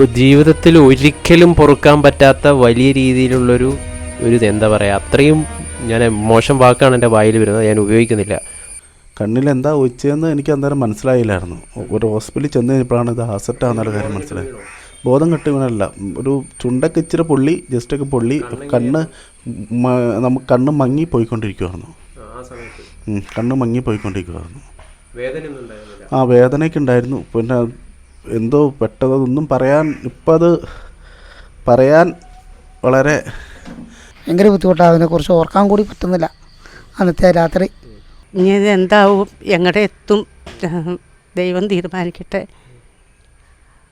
ക- ജീവിതത്തിൽ ഒരിക്കലും പൊറുക്കാൻ പറ്റാത്ത വലിയ രീതിയിലുള്ളൊരു ഒരു എന്താ പറയുക അത്രയും ഞാൻ മോശം വാക്കാണ് എന്റെ വായിൽ വരുന്നത് ഞാൻ ഉപയോഗിക്കുന്നില്ല. കണ്ണിൽ എന്താ ഒഴിച്ചതെന്ന് എനിക്ക് അന്നേരം മനസ്സിലായില്ലായിരുന്നു. ഒരു ഹോസ്പിറ്റലിൽ ചെന്ന് കഴിഞ്ഞപ്പോഴാണ് ഇത് ഹാസറ്റാകുന്ന കാര്യം മനസ്സിലായത്. ബോധം കെട്ട് വീണല്ല ഒരു ചുണ്ടൊക്കെ ഇച്ചിരി പൊള്ളി ജസ്റ്റൊക്കെ പൊള്ളി കണ്ണ് നമുക്ക് കണ്ണ് മങ്ങി പോയിക്കൊണ്ടിരിക്കുവായിരുന്നു. ഉം, കണ്ണ് മങ്ങി പോയിക്കൊണ്ടിരിക്കുവായിരുന്നു. ആ വേദനയൊക്കെ ഉണ്ടായിരുന്നു. പിന്നെ എന്തോ പെട്ടതൊന്നും പറയാൻ ഇപ്പം അത് പറയാൻ വളരെ ഭയങ്കര ബുദ്ധിമുട്ടാണ്. അതിനെക്കുറിച്ച് ഓർക്കാൻ കൂടി പറ്റുന്നില്ല. അന്നത്തെ രാത്രി. ഇനി ഇത് എന്താവും? എങ്ങടെ എത്തും? ദൈവം തീരുമാനിക്കട്ടെ.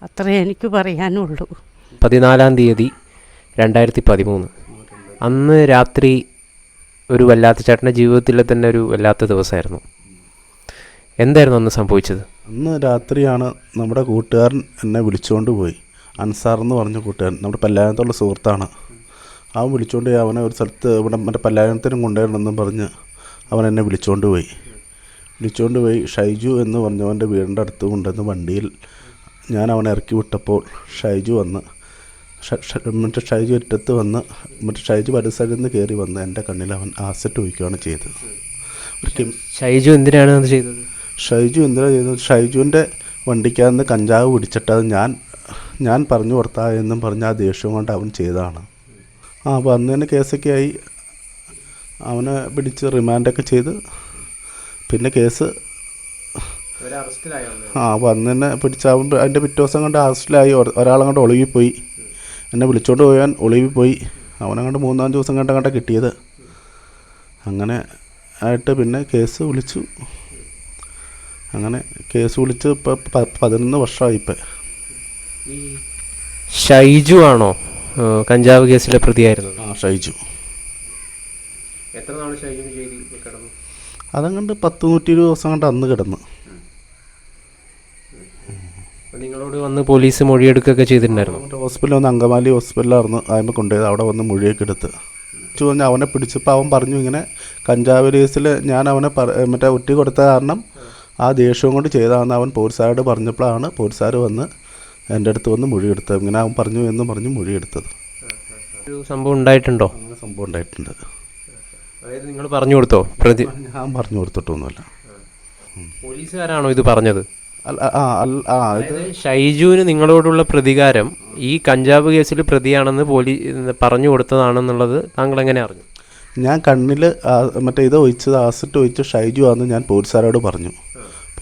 അത്രേ എനിക്ക് പറയാനുള്ളൂ. പതിനാലാം തീയതി രണ്ടായിരത്തി പതിമൂന്ന് അന്ന് രാത്രി ഒരു വല്ലാത്ത ചേട്ടന്റെ ജീവിതത്തിലെ തന്നെ ഒരു വല്ലാത്ത ദിവസമായിരുന്നു. എന്തായിരുന്നു അന്ന് സംഭവിച്ചത്? അന്ന് രാത്രിയാണ് നമ്മുടെ കൂട്ടുകാരൻ എന്നെ വിളിച്ചുകൊണ്ട് പോയി. അൻസാർ എന്ന് പറഞ്ഞ കൂട്ടുകാരൻ നമ്മുടെ പല്ലായനത്തുള്ള സുഹൃത്താണ്. അവൻ വിളിച്ചുകൊണ്ട് പോയി അവനെ ഒരു സ്ഥലത്ത് ഇവിടെ മറ്റേ പല്ലായനത്തിനും കൊണ്ടുവരണമെന്നും പറഞ്ഞ് അവൻ എന്നെ വിളിച്ചുകൊണ്ട് പോയി. വിളിച്ചുകൊണ്ട് പോയി ഷൈജു എന്ന് പറഞ്ഞവന്റെ വീടിന്റെ അടുത്ത് കൊണ്ടുവന്ന് വണ്ടിയിൽ ഞാൻ അവനെ ഇറക്കി വിട്ടപ്പോൾ ഷൈജു വന്ന് മറ്റേ ഷൈജു ഒറ്റത്ത് വന്ന് മറ്റേ ഷൈജു പരിസരത്ത് നിന്ന് കയറി വന്ന് എന്റെ കണ്ണിൽ അവൻ ആസറ്റ് ഒഴിക്കുകയാണ് ചെയ്തത്. ഷൈജു എന്തിനാണ് അത് ചെയ്തത്? ഷൈജു എന്തിനാ ചെയ്തത് ഷൈജുവിന്റെ വണ്ടിക്കകത്ത് കഞ്ചാവ് പിടിച്ചിട്ട് അത് ഞാൻ ഞാൻ പറഞ്ഞു കൊടുത്താ എന്നും പറഞ്ഞ് ആ ദേഷ്യം കൊണ്ട് അവൻ ചെയ്തതാണ്. ആ അപ്പോൾ അന്ന് തന്നെ കേസൊക്കെ ആയി. അവനെ പിടിച്ച് റിമാൻഡൊക്കെ ചെയ്ത്. പിന്നെ കേസ് ആ അപ്പോൾ അന്ന് തന്നെ പിടിച്ച് അവൻ അതിന്റെ പിറ്റേ ദിവസം കണ്ട് അറസ്റ്റിലായി. ഒര- ഒരാളങ്ങോട്ട് ഒളിവിപ്പോയി. എന്നെ വിളിച്ചോണ്ട് പോയാൻ ഒളിവിപ്പോയി. അവനങ്ങോട്ട് മൂന്നാം ദിവസം കണ്ട കണ്ട കിട്ടിയത്. അങ്ങനെ ആയിട്ട് പിന്നെ കേസ് വിളിച്ചു. അങ്ങനെ കേസ് വിളിച്ച് ഇപ്പോൾ പതിനൊന്ന് വർഷമായി ഇപ്പം. ഷൈജു ആണോ? കഞ്ചാവ് കേസിലെ പ്രതിയായിരുന്നു. ആ ഷൈജു. എത്ര നാൾ ഷൈജു ജയിലിൽ കിടന്നു? അതങ്ങണ്ട് പത്ത് നൂറ്റി ഇരുപത് ദിവസം കണ്ട് അന്ന് കിടന്ന്. നിങ്ങളോട് വന്ന് പോലീസ് മൊഴിയെടുക്കുകയൊക്കെ ചെയ്തിട്ടുണ്ടായിരുന്നു? ഹോസ്പിറ്റലിൽ വന്ന് അങ്കമാലി ഹോസ്പിറ്റലായിരുന്നു അതിന് കൊണ്ടുപോയത്. അവിടെ വന്ന് മൊഴിയൊക്കെ എടുത്ത്. വിളിച്ചു പറഞ്ഞ് അവനെ പിടിച്ചപ്പോൾ അവൻ പറഞ്ഞു ഇങ്ങനെ കഞ്ചാവ് കേസിൽ ഞാൻ അവനെ മറ്റേ ഒറ്റ കൊടുത്ത കാരണം ആ ദേഷ്യവും കൊണ്ട് ചെയ്താന്ന് അവൻ പോലീസുകാരോട് പറഞ്ഞപ്പോഴാണ് പോലീസുകാർ വന്ന് എന്റെ അടുത്ത് വന്ന് മൊഴിയെടുത്തത്. ഇങ്ങനെ അവൻ പറഞ്ഞു എന്ന് പറഞ്ഞ് മൊഴിയെടുത്തത്. ഒരു സംഭവം ഉണ്ടായിട്ടുണ്ടോ? അങ്ങനെ സംഭവം ഉണ്ടായിട്ടുണ്ട്. അതായത് നിങ്ങൾ പറഞ്ഞു കൊടുത്തോ? പ്രതി ഞാൻ പറഞ്ഞു കൊടുത്തിട്ടൊന്നുമില്ല. പോലീസുകാരാണോ ഇത് പറഞ്ഞത്? ഷൈജുവിന് നിങ്ങളോടുള്ള പ്രതികാരം ഈ കഞ്ചാവ് കേസിൽ പ്രതിയാണെന്ന് പോലീസ് പറഞ്ഞു കൊടുത്തതാണെന്നുള്ളത് താങ്കൾ എങ്ങനെ അറിഞ്ഞു? ഞാൻ കണ്ണിൽ മറ്റേ ഇത് ഒഴിച്ചത് ആസിഡ് ഒഴിച്ച് ഷൈജു ആണെന്ന് ഞാൻ പോലീസുകാരോട് പറഞ്ഞു.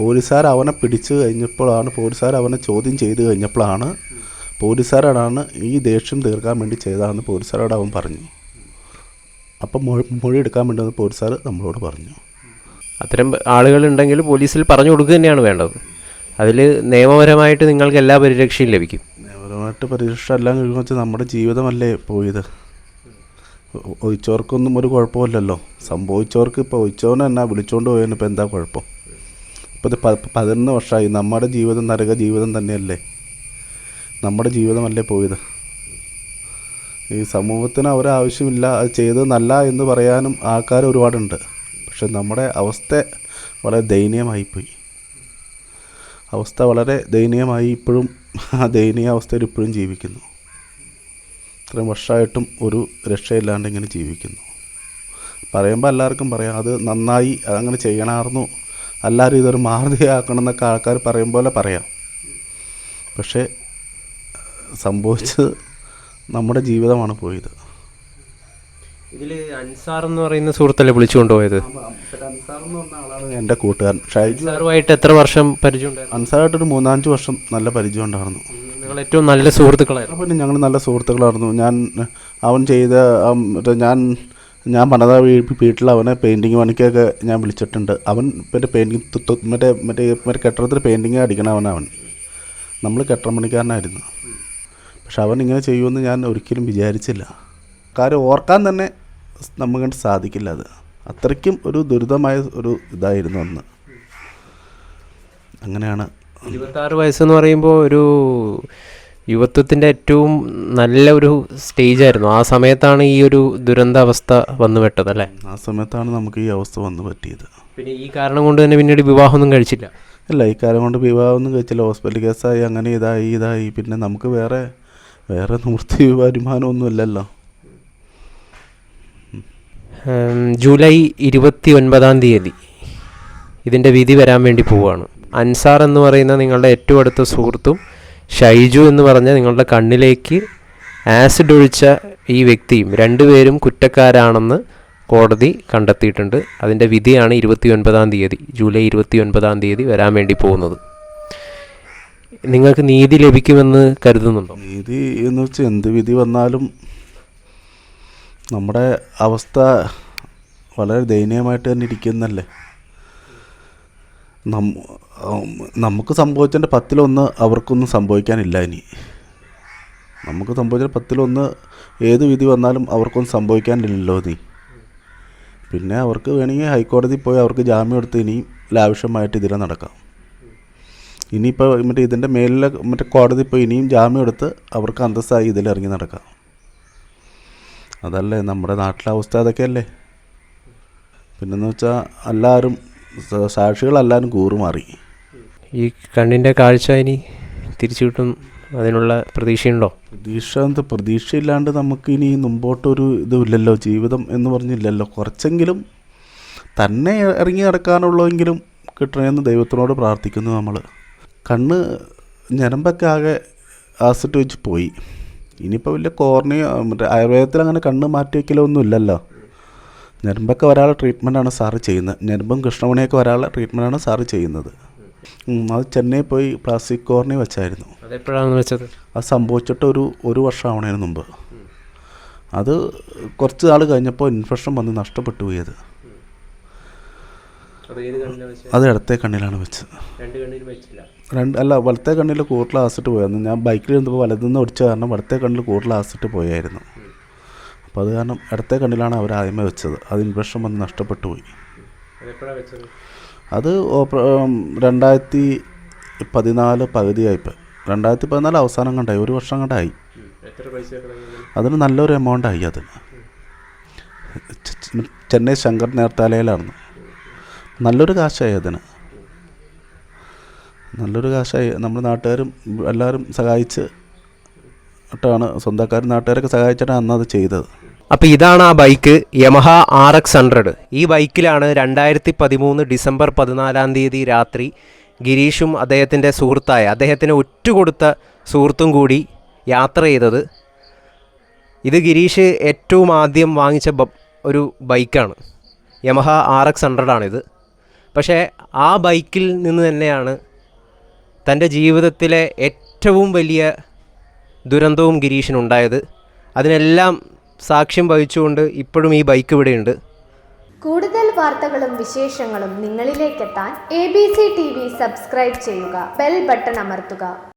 പോലീസുകാർ അവനെ പിടിച്ചു കഴിഞ്ഞപ്പോഴാണ് പോലീസുകാർ അവനെ ചോദ്യം ചെയ്ത് കഴിഞ്ഞപ്പോഴാണ് പോലീസുകാരോടാണ് ഈ ദേഷ്യം തീർക്കാൻ വേണ്ടി ചെയ്തതാണെന്ന് പോലീസുകാരോട് അവൻ പറഞ്ഞു. അപ്പം മൊഴി മൊഴി എടുക്കാൻ വേണ്ടി വന്ന് പോലീസുകാർ നമ്മളോട് പറഞ്ഞു. അത്തരം ആളുകളുണ്ടെങ്കിൽ പോലീസിൽ പറഞ്ഞു കൊടുക്കുക തന്നെയാണ് വേണ്ടത്. അതിൽ നിയമപരമായിട്ട് നിങ്ങൾക്ക് എല്ലാ പരിരക്ഷയും ലഭിക്കും. നിയമപരമായിട്ട് പരിരക്ഷ എല്ലാം കഴിയുമ്പോൾ വെച്ചാൽ നമ്മുടെ ജീവിതമല്ലേ പോയത്? ഒഴിച്ചവർക്കൊന്നും ഒരു കുഴപ്പമില്ലല്ലോ. സംഭവിച്ചവർക്ക് ഇപ്പോൾ ഒഴിച്ചവനെ എന്നാ വിളിച്ചുകൊണ്ട് പോയതിന് ഇപ്പോൾ എന്താ കുഴപ്പം? ഇപ്പോൾ പതിനൊന്ന് വർഷമായി നമ്മുടെ ജീവിതം നരക ജീവിതം തന്നെയല്ലേ? നമ്മുടെ ജീവിതമല്ലേ പോയത്? ഈ സമൂഹത്തിന് അവരാവശ്യമില്ല അത് ചെയ്തത് നല്ല എന്ന് പറയാനും ആൾക്കാർ ഒരുപാടുണ്ട്. പക്ഷെ നമ്മുടെ അവസ്ഥ വളരെ ദയനീയമായിപ്പോയി. അവസ്ഥ വളരെ ദയനീയമായി ഇപ്പോഴും ആ ദയനീയ അവസ്ഥയിൽ ഇപ്പോഴും ജീവിക്കുന്നു. ഇത്രയും വർഷമായിട്ടും ഒരു രക്ഷയില്ലാണ്ട് ഇങ്ങനെ ജീവിക്കുന്നു. പറയുമ്പോൾ എല്ലാവർക്കും പറയാം അത് നന്നായി അതങ്ങനെ ചെയ്യണമായിരുന്നു. എല്ലാവരും ഇതൊരു മാതൃകയാക്കണം എന്നൊക്കെ ആൾക്കാർ പറയും പോലെ പറയാം. പക്ഷേ സംഭവിച്ചത് നമ്മുടെ ജീവിതമാണ് പോയത്. ഇതിൽ അൻസാർ എന്ന് പറയുന്ന സുഹൃത്തല്ലേ വിളിച്ചുകൊണ്ട് പോയത് ആളാണ് എന്റെ കൂട്ടുകാരൻ. ഷൈജു സാറുമായിട്ട് എത്ര വർഷം പരിചയമുണ്ടായിരുന്നു? അൻസാറായിട്ടൊരു മൂന്നാഞ്ച് വർഷം നല്ല പരിചയം ഉണ്ടായിരുന്നു. ഏറ്റവും നല്ല സുഹൃത്തുക്കളായിരുന്നു. പിന്നെ ഞങ്ങൾ നല്ല സുഹൃത്തുക്കളായിരുന്നു. ഞാൻ അവൻ ചെയ്ത ഞാൻ ഞാൻ പണിത വീട്ടിൽ അവനെ പെയിന്റിങ് പണിക്കൊക്കെ ഞാൻ വിളിച്ചിട്ടുണ്ട്. അവൻ മറ്റേ പെയിന്റിങ് മറ്റേ മറ്റേ മറ്റേ കെട്ടിടത്തിൽ പെയിന്റിങ് അടിക്കണ അവനവൻ നമ്മൾ കെട്ടിടം പണിക്കാരനായിരുന്നു. പക്ഷെ അവൻ ഇങ്ങനെ ചെയ്യുമെന്ന് ഞാൻ ഒരിക്കലും വിചാരിച്ചില്ല. കാര്യം ഓർക്കാൻ തന്നെ നമുക്ക് കണ്ട് സാധിക്കില്ല അത്. അത്രയ്ക്കും ഒരു ദുരിതമായ ഒരു ഇതായിരുന്നു അന്ന്. അങ്ങനെയാണ്. ഇരുപത്താറ് വയസ്സെന്ന് പറയുമ്പോൾ ഒരു യുവത്വത്തിന്റെ ഏറ്റവും നല്ല ഒരു സ്റ്റേജായിരുന്നു ആ സമയത്താണ് ഈ ഒരു ദുരന്താവസ്ഥ വന്നു പെട്ടത് അല്ലേ? ആ സമയത്താണ് നമുക്ക് ഈ അവസ്ഥ വന്നു പറ്റിയത്. പിന്നെ ഈ കാരണം കൊണ്ട് തന്നെ പിന്നീട് വിവാഹമൊന്നും കഴിച്ചില്ല? അല്ല ഈ കാലം കൊണ്ട് വിവാഹമൊന്നും കഴിച്ചില്ല. ഹോസ്പിറ്റൽ കേസായി അങ്ങനെ ഇതായി ഇതായി. പിന്നെ നമുക്ക് വേറെ വേറെ നിവൃത്തി വരുമാനമൊന്നും ഇല്ലല്ലോ ജൂലൈ ഇരുപത്തി ഒൻപതാം തീയതി ഇതിന്റെ വിധി വരാൻ വേണ്ടി പോവുകയാണ് അൻസാർ എന്ന് പറയുന്ന നിങ്ങളുടെ ഏറ്റവും അടുത്ത സുഹൃത്തും ഷൈജു എന്ന് പറഞ്ഞ നിങ്ങളുടെ കണ്ണിലേക്ക് ആസിഡ് ഒഴിച്ച ഈ വ്യക്തിയും രണ്ടുപേരും കുറ്റക്കാരാണെന്ന് കോടതി കണ്ടെത്തിയിട്ടുണ്ട്. അതിന്റെ വിധിയാണ് ഇരുപത്തി ഒൻപതാം തീയതി ജൂലൈ ഇരുപത്തി ഒൻപതാം തീയതി വരാൻ വേണ്ടി പോകുന്നത്. നിങ്ങൾക്ക് നീതി ലഭിക്കുമെന്ന് കരുതുന്നുണ്ടോ? നീതി എന്ന് വെച്ചാൽ എന്ത് വിധി വന്നാലും നമ്മുടെ അവസ്ഥ വളരെ ദയനീയമായിട്ട് തന്നെ ഇരിക്കുന്നല്ലേ നമുക്ക് സംഭവിച്ചതിന്റെ പത്തിലൊന്ന് അവർക്കൊന്നും സംഭവിക്കാനില്ല ഇനി. നമുക്ക് സംഭവിച്ചതിന്റെ പത്തിലൊന്ന് ഏത് വിധി വന്നാലും അവർക്കൊന്നും സംഭവിക്കാനില്ലല്ലോ നീ പിന്നെ അവർക്ക് വേണമെങ്കിൽ ഹൈക്കോടതി പോയി അവർക്ക് ജാമ്യം എടുത്ത് ഇനിയും ലാവശ്യമായിട്ട് ഇതിലെ നടക്കാം. ഇനിയിപ്പോൾ മറ്റേ ഇതിന്റെ മേലിലെ മറ്റേ കോടതി പോയി ഇനിയും ജാമ്യം എടുത്ത് അവർക്ക് അന്തസ്സായി ഇതിലിറങ്ങി നടക്കാം. അതല്ലേ നമ്മുടെ നാട്ടിലെ അവസ്ഥ അതൊക്കെയല്ലേ? പിന്നെന്ന് വെച്ചാൽ എല്ലാവരും സാക്ഷികളെല്ലാവരും കൂറുമാറി. ഈ കണ്ണിന്റെ കാഴ്ച ഇനി തിരിച്ചു കിട്ടും അതിനുള്ള പ്രതീക്ഷയുണ്ടോ? പ്രതീക്ഷ എന്താ പ്രതീക്ഷയില്ലാണ്ട് നമുക്ക് ഇനി മുമ്പോട്ടൊരു ഇതുമില്ലല്ലോ ജീവിതം എന്ന് പറഞ്ഞില്ലല്ലോ. കുറച്ചെങ്കിലും തന്നെ ഇറങ്ങി നടക്കാനുള്ളതെങ്കിലും കിട്ടണമെന്ന് ദൈവത്തിനോട് പ്രാർത്ഥിക്കുന്നു നമ്മൾ കണ്ണ് ഞരമ്പൊക്കെ ആകെ ആസിഡ് വെച്ച് പോയി. ഇനിയിപ്പോൾ വലിയ കോർണിയ മറ്റേ ആയുർവേദത്തിൽ അങ്ങനെ കണ്ണ് മാറ്റി വയ്ക്കലോ ഒന്നും ഇല്ലല്ലോ ഞരമ്പൊക്കെ ഒരാളെ ട്രീറ്റ്മെന്റാണ് സാറ് ചെയ്യുന്നത്. ഞരമ്പും കൃഷ്ണമണിയൊക്കെ ഒരാളെ ട്രീറ്റ്മെന്റാണ് സാറ് ചെയ്യുന്നത്. അത് ചെന്നൈ പോയി പ്ലാസ്റ്റിക് കോർണി വെച്ചായിരുന്നു. അതെപ്പോഴാണെന്ന് വെച്ചത്? അത് സംഭവിച്ചിട്ട് ഒരു ഒരു വർഷം ആവണതിന് മുമ്പ്. അത് കുറച്ച് നാൾ കഴിഞ്ഞപ്പോൾ ഇൻഫെക്ഷൻ വന്ന് നഷ്ടപ്പെട്ടു പോയത്. അത് ഇടത്തെ കണ്ണിലാണ് വെച്ചത്. രണ്ട് കണ്ണിന് വെച്ചില്ല. രണ്ട് അല്ല വലത്തെ കണ്ണിൽ കൂടുതൽ ആസിട്ട് പോയായിരുന്നു. ഞാൻ ബൈക്കിൽ ഇരുന്നപ്പോൾ വലതുനിന്ന് ഒടിച്ച കാരണം വലത്തെ കണ്ണിൽ കൂടുതൽ ആസിട്ട് പോയായിരുന്നു. അപ്പോൾ അത് കാരണം ഇടത്തെ കണ്ണിലാണ് അവർ ആദ്യമേ വെച്ചത്. അത് ഇൻഫെക്ഷൻ വന്ന് നഷ്ടപ്പെട്ടു പോയി. അത് ഓപ്പ- രണ്ടായിരത്തി പതിനാല് പകുതിയായിപ്പോൾ രണ്ടായിരത്തി പതിനാല് അവസാനം കണ്ടായി. ഒരു വർഷം കണ്ടായി. അതിന് നല്ലൊരു എമൗണ്ട് ആയി അതിന്. ചെന്നൈ ശങ്കർ നേർത്താലയിലായിരുന്നു. നല്ലൊരു കാശായി അതിന്. നല്ലൊരു കാശായി. നമ്മുടെ നാട്ടുകാരും എല്ലാവരും സഹായിച്ച് ട്ടാണ് സ്വന്തക്കാരും നാട്ടുകാരൊക്കെ സഹായിച്ചിട്ടാണ് അന്ന് അത് ചെയ്തത്. അപ്പോൾ ഇതാണ് ആ bike Yamaha R X hundred. ഈ ബൈക്കിലാണ് രണ്ടായിരത്തി പതിമൂന്ന് ഡിസംബർ പതിനാലാം തീയതി രാത്രി ഗിരീഷും അദ്ദേഹത്തിന്റെ സുഹൃത്തായ അദ്ദേഹത്തിന് ഒറ്റുകൊടുത്ത സുഹൃത്തും കൂടി യാത്ര ചെയ്തത്. ഇത് ഗിരീഷ് ഏറ്റവും ആദ്യം വാങ്ങിച്ച ഒരു ബൈക്കാണ്. യമഹ ആർ എക്സ് ഹൺഡ്രഡാണിത് പക്ഷേ ആ ബൈക്കിൽ നിന്ന് തന്നെയാണ് തന്റെ ജീവിതത്തിലെ ഏറ്റവും വലിയ ദുരന്തവും ഗിരീഷിനുണ്ടായത്. അതിനെല്ലാം സാക്ഷ്യം വഹിച്ചുകൊണ്ട് ഇപ്പോഴും ഈ ബൈക്ക് ഇവിടെയുണ്ട്. കൂടുതൽ വാർത്തകളും വിശേഷങ്ങളും നിങ്ങളിലേക്കെത്താൻ A B C T V subscribe ചെയ്യുക ബെൽ ബട്ടൺ അമർത്തുക.